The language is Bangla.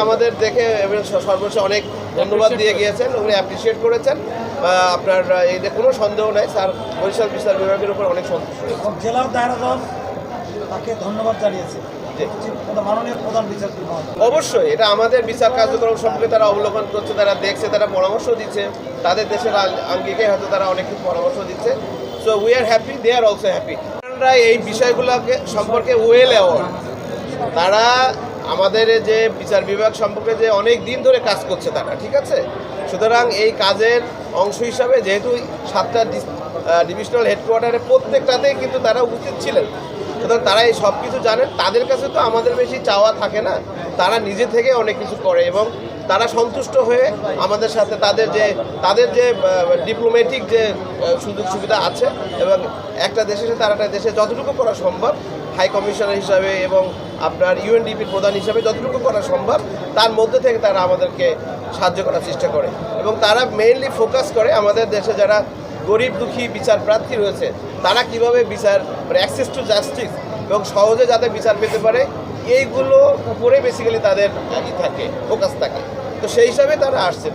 আমাদের দেখে এবং স- সর্বশেষ অনেক ধন্যবাদ দিয়ে গিয়েছেন উনি অ্যাপ্রিসিয়েট করেছেন। আপনার এতে কোনো সন্দেহ নাই স্যার বরিশাল বিচার বিভাগের উপর অনেক সন্তুষ্ট জেলার দায়রা তাকে ধন্যবাদ জানিয়েছে। অবশ্যই এটা আমাদের বিচার কার্যক্রম সম্পর্কে তারা অবলোকন করছে তারা দেখছে তারা পরামর্শ দিচ্ছে। তাদের দেশের আঙ্গিকে হয়তো তারা অনেক কিছু পরামর্শ দিচ্ছে। So we are happy they are also happy এই বিষয়গুলোকে সম্পর্কে ওয়েল অ্যাওয়ার্ড তারা আমাদের যে বিচার বিভাগ সম্পর্কে যে অনেক দিন ধরে কাজ করছে তারা, ঠিক আছে? সুতরাং এই কাজের অংশ হিসাবে যেহেতু সাতটা ডিভিশনাল হেডকোয়ার্টারে প্রত্যেকটাতেই কিন্তু তারা উপস্থিত ছিলেন। সুতরাং তারা এই সব কিছু জানেন। তাদের কাছে তো আমাদের বেশি চাওয়া থাকে না। তারা নিজে থেকে অনেক কিছু করে এবং তারা সন্তুষ্ট হয়ে আমাদের সাথে তাদের যে তাদের যে ডিপ্লোম্যাটিক যে সুযোগ সুবিধা আছে এবং একটা দেশের সাথে আর একটা দেশে যতটুকু করা সম্ভব হাই কমিশনার হিসাবে এবং আপনার ইউএনডিপির প্রধান হিসাবে যতটুকু করা সম্ভব, তার মধ্যে থেকে তারা আমাদেরকে সাহায্য করার চেষ্টা করে। এবং তারা মেইনলি ফোকাস করে আমাদের দেশে যারা গরিব দুঃখী বিচার প্রার্থী রয়েছে, তারা কীভাবে বিচার অ্যাক্সেস টু জাস্টিস এবং সহজে যাতে বিচার পেতে পারে, এইগুলো উপরে বেসিক্যালি তাদের থাকে ফোকাস থাকে। তো সেই হিসাবে তারা আসছে।